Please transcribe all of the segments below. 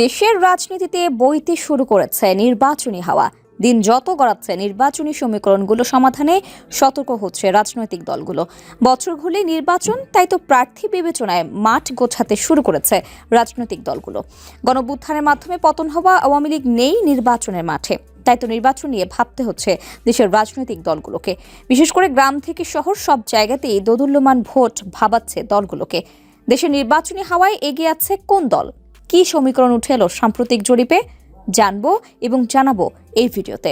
দেশের রাজনীতিতে বইতে শুরু করেছে নির্বাচনী হাওয়া। দিন যত গড়াচ্ছে, নির্বাচনী সমীকরণগুলো সমাধানে সতর্ক হচ্ছে রাজনৈতিক দলগুলো। বছর ঘুরলে নির্বাচন, তাই তো প্রার্থী বিবেচনায় মাঠ গোছাতে শুরু করেছে রাজনৈতিক দলগুলো। গণবুত্থানের মাধ্যমে পতন হওয়া আওয়ামী লীগ নেই নির্বাচনের মাঠে। তাই তো নির্বাচন নিয়ে ভাবতে হচ্ছে দেশের রাজনৈতিক দলগুলোকে। বিশেষ করে গ্রাম থেকে শহর, সব জায়গাতেই দোদুল্যমান ভোট ভাবাচ্ছে দলগুলোকে। দেশের নির্বাচনী হাওয়ায় এগিয়ে আছে কোন দল? কি সমীকরণ উঠে এলো সাম্প্রতিক জরিপে? জানব এবং জানাব এই ভিডিওতে।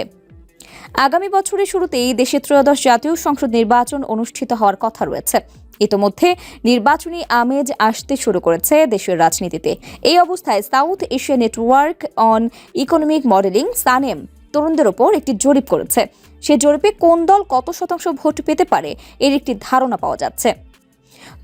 আগামী বছরের শুরুতেই দেশে ত্রয়োদশ জাতীয় সংসদ নির্বাচন অনুষ্ঠিত হওয়ার কথা রয়েছে। ইতোমধ্যে নির্বাচনী আমেজ আসতে শুরু করেছে দেশের রাজনীতিতে। এই অবস্থায় South Asia network on economic modelling SANEM তরুণদের ওপর একটি জরিপ করেছে। সে জরিপে কোন দল কত শতাংশ ভোট পেতে পারে এর একটি ধারণা পাওয়া যাচ্ছে।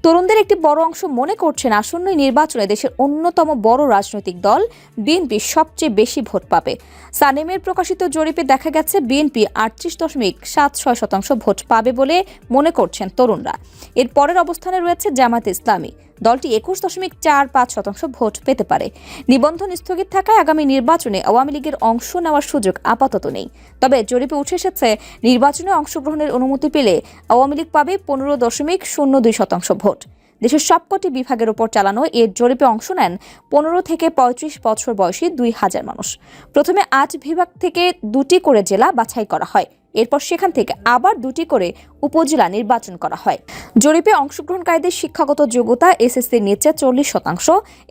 তরুণদের একটি বড় অংশ মনে করছেন আসন্ন নির্বাচনে দেশের অন্যতম বড় রাজনৈতিক দল বিএনপি সবচেয়ে বেশি ভোট পাবে। সানেমের প্রকাশিত জরিপে দেখা গেছে, বিএনপি আটত্রিশ দশমিক সাত ছয় শতাংশ ভোট পাবে বলে মনে করছেন তরুণরা। এর পরের অবস্থানে রয়েছে জামাত ইসলামী। দলটি একুশ দশমিক চার পাঁচ শতাংশ ভোট পেতে পারে। নিবন্ধন স্থগিত থাকায় আগামী নির্বাচনে আওয়ামী লীগের অংশ নেওয়ার সুযোগ আপাতত নেই। তবে জরিপে উঠে এসেছে, নির্বাচনে অংশগ্রহণের অনুমতি পেলে আওয়ামী লীগ পাবে পনেরো দশমিক শূন্য দুই শতাংশ ভোট। দেশের সবকটি বিভাগের ওপর চালানো এর জরিপে অংশ নেন পনেরো থেকে পঁয়ত্রিশ বছর বয়সী দুই হাজার মানুষ। প্রথমে আট বিভাগ থেকে দুটি করে জেলা বাছাই করা হয়। এরপর সেখান থেকে আবার দুটি করে উপজেলা নির্বাচন করা হয়। জরিপে অংশগ্রহণকারীদের শিক্ষাগত যোগ্যতা এসএসসির নিচে চল্লিশ শতাংশ,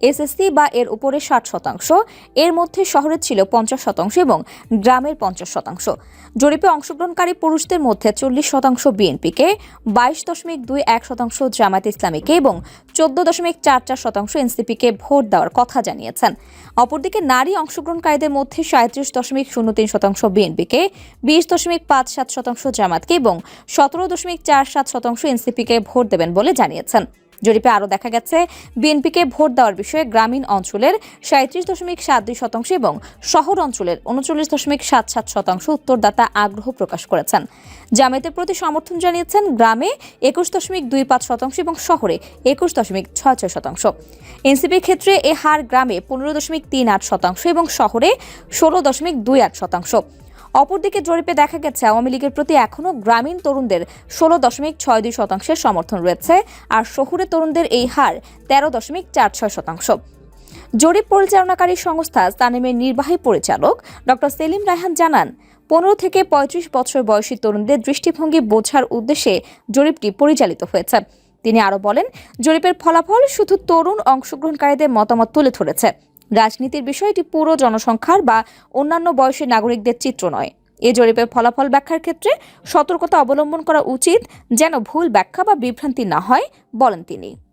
এসএসসি বা এর উপরে ষাট শতাংশ, এর মধ্যে শহরে ছিল পঞ্চাশ শতাংশ এবং গ্রামের পঞ্চাশ শতাংশ। জরিপে অংশগ্রহণকারী পুরুষদের মধ্যে চল্লিশ শতাংশ বিএনপিকে, বাইশ দশমিক দুই এক শতাংশ জামায়াত ইসলামীকে এবং চোদ্দ দশমিক চার চার শতাংশ এনসিপিকে ভোট দেওয়ার কথা জানিয়েছেন। অপরদিকে নারী অংশগ্রহণকারীদের মধ্যে সাঁত্রিশ দশমিক শূন্য তিন শতাংশ বিএনপিকে, বিশ দশমিক পাঁচ সাত শতাংশ জামাতকে এবং সতেরো দশমিক চার সাত শতাংশ এনসিপিকে ভোট দেবেন বলে জানিয়েছেন। জরিপে আরও দেখা গেছে, বিএনপিকে ভোট দেওয়ার বিষয়ে গ্রামীণ অঞ্চলের সাঁত্রিশ দশমিক সাত দুই শতাংশ এবং শহর অঞ্চলের উনচল্লিশ দশমিক সাত সাত শতাংশ উত্তরদাতা আগ্রহ প্রকাশ করেছেন। জামায়াতের প্রতি সমর্থন জানিয়েছেন, গ্রামে একুশ দশমিক দুই পাঁচ শতাংশ এবং শহরে একুশ দশমিক ছয় ছয় শতাংশ। এনসিপির ক্ষেত্রে এ হার গ্রামে পনেরো দশমিক তিন আট শতাংশ এবং শহরে ষোলো দশমিক দুই আট শতাংশ। অপরদিকে জরিপে দেখা গেছে, আওয়ামী লীগের প্রতি এখনও গ্রামীণ তরুণদের ষোলো দশমিক ছয় দুই শতাংশের সমর্থন রয়েছে আর শহুরে তরুণদের এই হার তেরো দশমিক চার ছয় শতাংশ। জরিপ পরিচালনাকারী সংস্থা স্তানিমের নির্বাহী পরিচালক ডক্টর সেলিম রায়হান জানান, পনেরো থেকে পঁয়ত্রিশ বছর বয়সী তরুণদের দৃষ্টিভঙ্গি বোঝার উদ্দেশ্যে জরিপটি পরিচালিত হয়েছে। তিনি আরও বলেন, জরিপের ফলাফল শুধু তরুণ অংশগ্রহণকারীদের মতামত তুলে ধরেছে। রাজনীতির বিষয়টি পুরো জনসংখ্যার বা অন্যান্য বয়সের নাগরিকদের চিত্র নয়। এ জরিপের ফলাফল ব্যাখ্যার ক্ষেত্রে সতর্কতা অবলম্বন করা উচিত, যেন ভুল ব্যাখ্যা বা বিভ্রান্তি না হয়, বলেন তিনি।